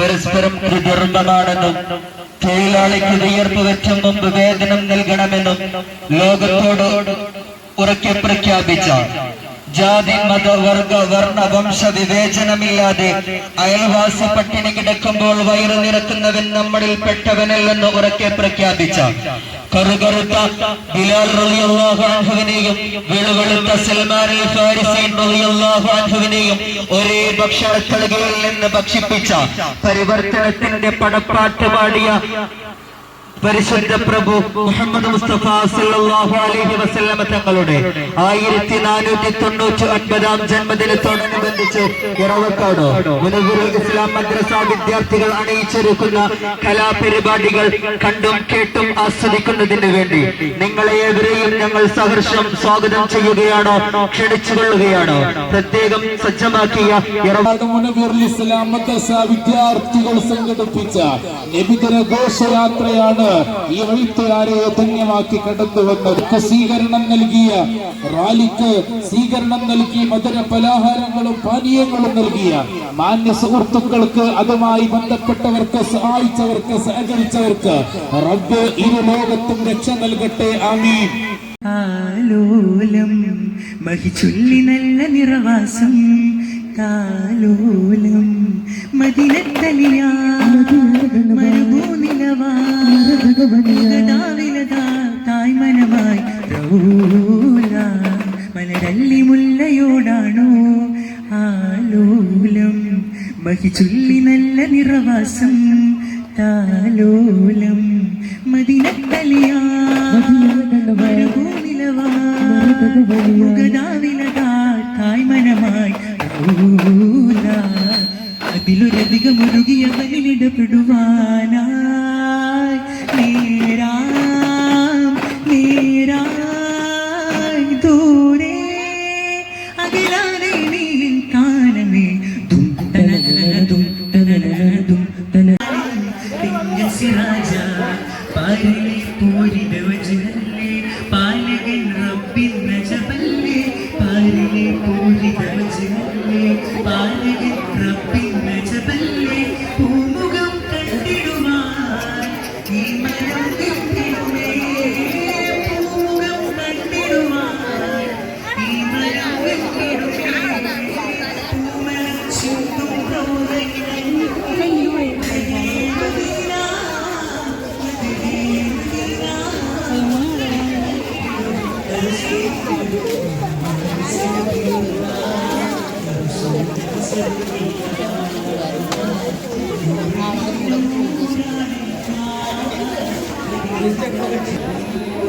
പരസ്പരം കുതിർന്നതാണെന്നും തൊഴിലാളിക്ക് വിയർപ്പ് മുമ്പ് വേതനം നൽകണമെന്നും ലോകത്തോട് ഉറക്കെ പ്രഖ്യാപിച്ച ജാതി മത വർഗ വർണ വംശ വിവേചനമില്ലാതെ അയൽവാസി പട്ടിണി കിടക്കുമ്പോൾ വയറു നിറക്കുന്നവൻ നമ്മളിൽ പെട്ടവനല്ലെന്ന് ഉറക്കെ പ്രഖ്യാപിച്ച ഒരേ ഭക്ഷണത്തളികയിൽ നിന്ന് ഭക്ഷിപ്പിച്ച പരിവർത്തനത്തിന്റെ പടപ്പാട്ട് പാടിയ പരിശുദ്ധ പ്രഭു മുഹമ്മദ് മുസ്തഫ സല്ലല്ലാഹു അലൈഹി വസല്ലമ തങ്ങളുടെ ആയിരത്തി നാനൂറ്റി തൊണ്ണൂറ്റി ഒൻപതാം ജന്മദിനത്തോടനുബന്ധിച്ച് ഇറവക്കാട് ഇസ്ലാം മദ്രസ വിദ്യാർത്ഥികൾ അണിയിച്ചൊരുക്കുന്ന കലാപരിപാടികൾ കണ്ടും കേട്ടും ആസ്വദിക്കുന്നതിന് വേണ്ടി നിങ്ങളെ ഏവരെയും ഞങ്ങൾ സഹർഷം സ്വാഗതം ചെയ്യുകയാണോ? ക്ഷണിച്ചുകൊള്ളുകയാണോ? പ്രത്യേകം സജ്ജമാക്കിയ ഇസ്ലാം മദ്രസ വിദ്യാർത്ഥികൾ സംഘടിപ്പിച്ച നബിതര ഘോഷയാത്രയാണ് ഈ വഴിത്തുകാരെ ധന്യമാക്കി കടന്നു വന്നത് സ്വീകരണം നൽകിയ റാലിക്ക് സ്വീകരണം നൽകി മധുര പലഹാരങ്ങളും പാനീയങ്ങളും നൽകിയ മാന്യ സുഹൃത്തുക്കൾക്ക് അതുമായി ബന്ധപ്പെട്ടവർക്ക് സഹായിച്ചവർക്ക് സഹകരിച്ചവർക്ക് റബ്ബ് ഇരു ലോകത്തും രക്ഷ നൽകട്ടെ. ആമീൻ. ആലോലം മഹിചൊല്ലി നല്ല നിറവാസം. താലോലം മദിനത്തലിയ മരുഭൂനിലവാവിലതാ തായ്മനമായി മലരല്ലി മുല്ലയോടാണോ ആലോലം? മഹിചൊല്ലി നല്ല നിറവാസം താലോലം. മദിനത്തലിയ തായ്മനമായി അതിലൊരധികം മുരുകിയ സിറാജ പാലിലെ പൂരിത വജനല്ലേ പാലകൻ റബ്ബിൻ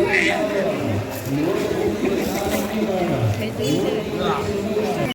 哎呀！